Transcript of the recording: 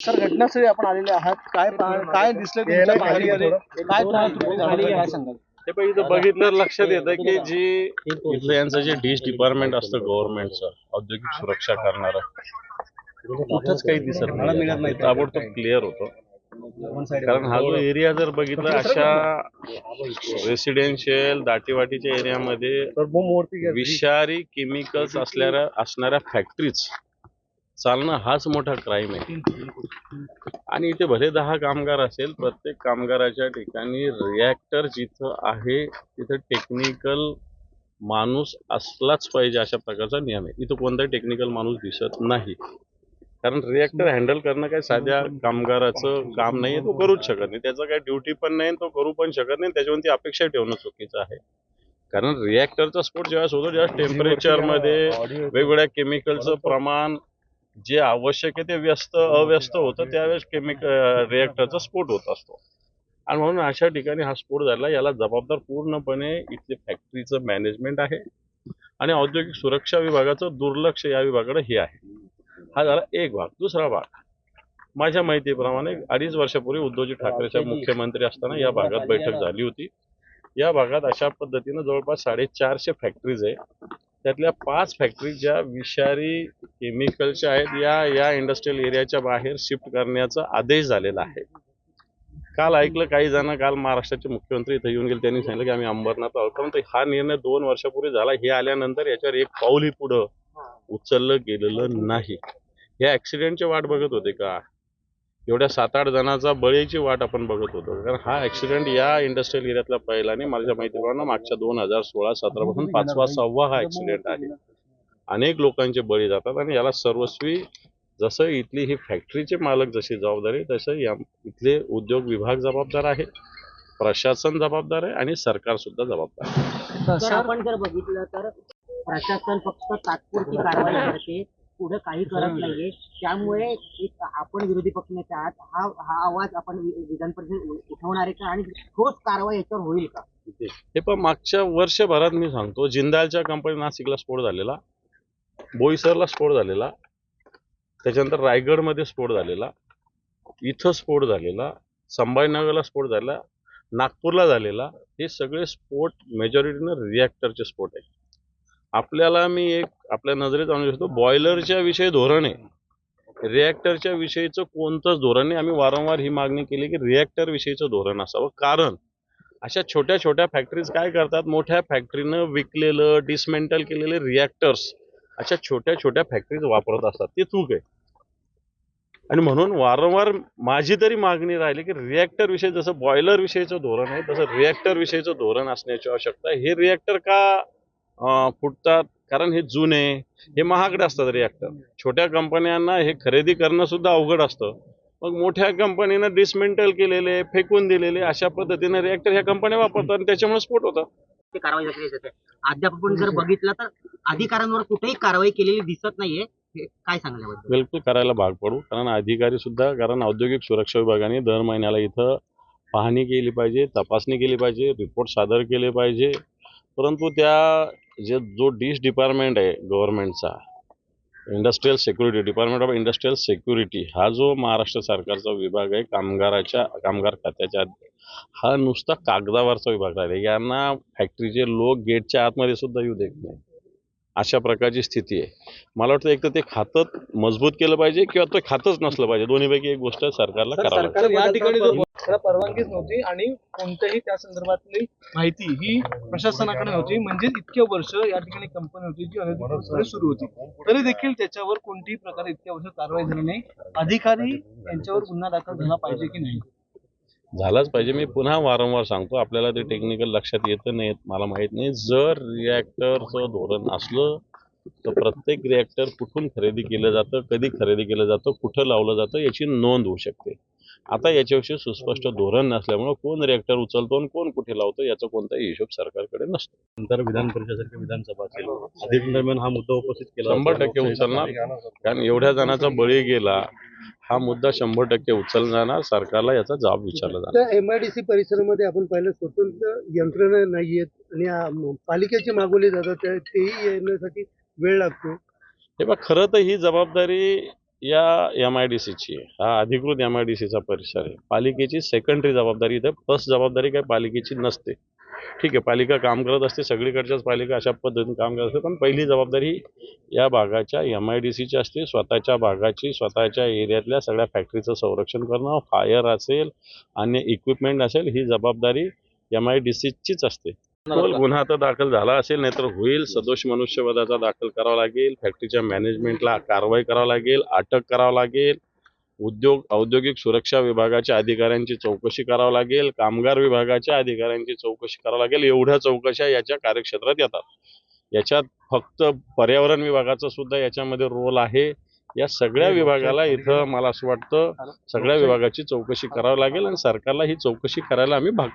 Sir घटनास्थळी आपण आलेले आहात. काय पहा- काय दिसलं तुमच्या पाहणीमध्ये काय तुम्हाला त्रुटी जाणवली? काय सांगाल? हे पण इथं बघितलं लक्षात येतं की जी इथलं यांचं जे डिश डिपार्टमेंट असतं गव्हर्नमेंटचं औद्योगिक सुरक्षा करणारं कुठंच काही दिसत नाही. ताबडतोब क्लिअर होतो. कारण हा जो एरिया जर बघितला अशा रेसिडेन्शियल दाटीवाटीच्या एरियामध्ये विषारी केमिकल्स असणाऱ्या असणाऱ्या फॅक्टरीज चालणं हाच मोठा क्राईम आहे. आणि इथे भले दहा कामगार असेल प्रत्येक कामगाराच्या ठिकाणी रिॲक्टर जिथं आहे तिथं टेक्निकल माणूस असलाच पाहिजे अशा प्रकारचा नियम आहे. इथं कोणताही टेक्निकल माणूस दिसत नाही. कारण रिॲक्टर हँडल करणं काही साध्या कामगाराचं काम नाही तो करूच शकत नाही. त्याचं काही ड्युटी पण नाही तो करू पण शकत नाही त्याच्यावरती अपेक्षा ठेवणं चुकीचं आहे. कारण रिॲक्टरचा स्फोट ज्यावेळेस होतो ज्यावेळेस टेम्परेचरमध्ये वेगवेगळ्या केमिकलचं प्रमाण जे आवश्यक आहे ते व्यस्त अव्यस्त होतं त्यावेळेस केमिकल रिॲक्टरचा स्फोट होत असतो. आणि म्हणून अशा ठिकाणी हा स्फोट झाला याला जबाबदार पूर्णपणे इथले फॅक्टरीचं मॅनेजमेंट आहे. आणि औद्योगिक सुरक्षा विभागाचं दुर्लक्ष या विभागाकडे हे आहे. हा झाला एक भाग. दुसरा भाग. माझ्या माहितीप्रमाणे अडीच वर्षापूर्वी उद्धवजी ठाकरेच्या मुख्यमंत्री असताना या भागात बैठक झाली होती. या भागात अशा पद्धतीनं जवळपास साडेचारशे फॅक्टरीज आहे. त्यातल्या पाच फॅक्टरी ज्या विषारी केमिकलच्या आहेत या या इंडस्ट्रियल एरियाच्या बाहेर शिफ्ट करण्याचा आदेश झालेला आहे. काल ऐकलं काही जण काल महाराष्ट्राचे मुख्यमंत्री इथं येऊन गेले त्यांनी सांगितलं की आम्ही अंबरनाथ आहोत. परंतु हा निर्णय दोन वर्षापूर्वी झाला हे आल्यानंतर याच्यावर एक पाऊलही पुढं उचललं गेलेलं नाही. या ऍक्सिडेंटची वाट बघत होते का? एवढ्या सात आठ जणांचा बळीची वाट आपण बघत होतो. कारण हा ऍक्सिडेंट या इंडस्ट्रियल एरियातला पहिला आणि माझ्या माहितीप्रमाणे मागच्या दोन हजार सोळा सतरा पासून पाचवा सहावा हा ऍक्सिडेंट आहे. अनेक लोकांचे बळी जातात आणि याला सर्वस्वी जसं इथली ही फॅक्टरीचे मालक जशी जबाबदारी तसं या इथले उद्योग विभाग जबाबदार आहे प्रशासन जबाबदार आहे आणि सरकार सुद्धा जबाबदार आहे. आपण जर बघितलं तर प्रशासन फक्त तात्पुरती कारवाई करते पुढे काही करत नाहीये. त्यामुळे एक आपण विरोधी पक्षनेते आहात हा हा आवाज आपण वि- विधान परिषद उठवणार आहे का? आणि ठोस कारवाई याच्यावर होईल का? हे पण मागच्या वर्षभरात मी सांगतो जिंदालच्या कंपनी नाशिकला स्फोट झालेला बोईसरला स्फोट झालेला त्याच्यानंतर रायगडमध्ये स्फोट झालेला इथं स्फोट झालेला संभाजीनगरला स्फोट झाला नागपूरला झालेला हे सगळे स्फोट मेजॉरिटीनं रिॲक्टरचे स्फोट आहे आपल्याला मी एक आपल्या नजरेत आणू शकतो बॉयलरच्या विषयी धोरण आहे. रिॲक्टरच्या विषयीचं कोणतंच धोरण नाही. आम्ही वारंवार ही मागणी केली की रिॲक्टर विषयीचं धोरण असावं. कारण अशा छोट्या छोट्या फॅक्टरीज काय करतात? मोठ्या फॅक्टरीनं विकलेलं डिसमेंटल केलेले रिॲक्टर्स अशा छोट्या छोट्या फॅक्टरीज वापरत असतात. ते चूक आहे. आणि म्हणून वारंवार माझी तरी मागणी राहिली की रिॲक्टर विषयी जसं बॉयलर विषयीचं धोरण आहे तसं रिॲक्टर विषयीचं धोरण असण्याची आवश्यकता हे रिॲक्टर का फुटतात. कारण हे जुने हे महागडे असतात रिॲक्टर छोट्या कंपन्यांना हे खरेदी करणं सुद्धा अवघड असतं. मग मोठ्या कंपनीनं डिसमेंटल केलेले फेकून दिलेले अशा पद्धतीने रिॲक्टर ह्या कंपन्या वापरतात आणि त्याच्यामुळे स्फोट होतात ते कारवाई झाली आहे. अद्याप आपण जर बघितलं तर अधिकाऱ्यांवर कुठेही कारवाई केलेली दिसत नाहीये. काय सांगलं याबद्दल? बिलकुल करायला भाग पडू. कारण अधिकारी सुद्धा कारण औद्योगिक सुरक्षा विभागाने दर महिन्याला इथं पाहणी केली पाहिजे तपासणी केली पाहिजे रिपोर्ट सादर केले पाहिजे. परंतु त्या जे जो डिश डिपार्टमेंट आहे गव्हर्नमेंटचा industrial security department of industrial security हा जो महाराष्ट्र सरकारचा विभाग आहे कामगाराच्या कामगार खात्याच्या हा नुसता कागदावरचा विभाग आहे. यांना फॅक्टरीचे लोक गेटच्या आतमध्ये सुद्धा येऊ देत नाही अशा प्रकारची स्थिती आहे. मला वाटतं एक तर ते खातं मजबूत केलं पाहिजे किंवा ते खातच नसलं पाहिजे. दोन्हीपैकी एक गोष्ट सरकारला करावं तर या ठिकाणी जो त्याला परवानगीच नव्हती आणि कोणत्याही त्या संदर्भातली माहिती ही प्रशासनाकडे नव्हती. म्हणजे इतके वर्ष या ठिकाणी कंपनी होती जी अनधिकृतपणे सुरू होती. तरी देखील त्याच्यावर कोणत्याही प्रकारे इतक्या वर्ष कारवाई झाली नाही. अधिकारी यांच्यावर गुन्हा दाखल झाला पाहिजे की नाही? झालाच पाहिजे. मी पुन्हा वारंवार सांगतो आपल्याला ते टेक्निकल लक्षात येतं नाही मला माहीत नाही. जर रिॲक्टरचं धोरण असलं तर प्रत्येक रिॲक्टर कुठून खरेदी केलं जातं कधी खरेदी केलं जातं कुठं लावलं जातं याची नोंद होऊ शकते. आता याच्याविषयी सुस्पष्ट धोरण नसल्यामुळं कोण रिॲक्टर उचलतो आणि कोण कुठे लावतो याचा कोणताही हिशोब सरकारकडे नसतो. नंतर विधान परिषदेसारख्या विधानसभा असेल अधिवेशन दरम्यान हा मुद्दा उपस्थित केला शंभर. टक्के उचलणार. कारण एवढ्या जणांचा बळी गेला हा मुद्दा शंभर टक्के उचलला जाणार सरकारला याचा जबाब विचारला जाणार. एमआयडीसी परिसरामध्ये आपण पाहिलं स्वतंत्र यंत्रणा नाहीयेत आणि आ- म- पालिकेचे मागवले जातात त्या- तेही येण्यासाठी वेळ लागतो. हे बघ खरं तर ही जबाबदारी या एम आय डी सीची आहे. हा अधिकृत एम आय डी सीचा परिसर आहे. पालिकेची सेकंडरी जबाबदारी इथे फर्स्ट जबाबदारी काही पालिकेची नसते. ठीक आहे पालिका काम करत असते सगळीकडच्याच पालिका अशा पद्धतीने काम करत असते पण पहिली जबाबदारी या भागाच्या एम आय डी सीची असते. स्वतःच्या भागाची स्वतःच्या एरियातल्या सगळ्या फॅक्टरीचं संरक्षण करणं फायर असेल आणि इक्विपमेंट असेल ही जबाबदारी एम आय डी सीचीच असते. खोल गुन्हा तर दाखल झाला असेल नाहीतर होईल. सदोष मनुष्यवधाचा दाखल करावा लागेल. फॅक्टरीच्या मॅनेजमेंटला कारवाई करावी लागेल. अटक करावं लागेल. उद्योग औद्योगिक सुरक्षा विभागाच्या अधिकाऱ्यांची चौकशी करावी लागेल. कामगार विभागाच्या अधिकाऱ्यांची चौकशी करावी लागेल. एवढ्या चौकशा याच्या कार्यक्षेत्रात येतात. याच्यात फक्त पर्यावरण विभागाचा सुद्धा याच्यामध्ये रोल आहे. या सगळ्या विभागाला इथं मला असं वाटतं सगळ्या विभागाची चौकशी करावी लागेल आणि सरकारला ही चौकशी करायला आम्ही भाग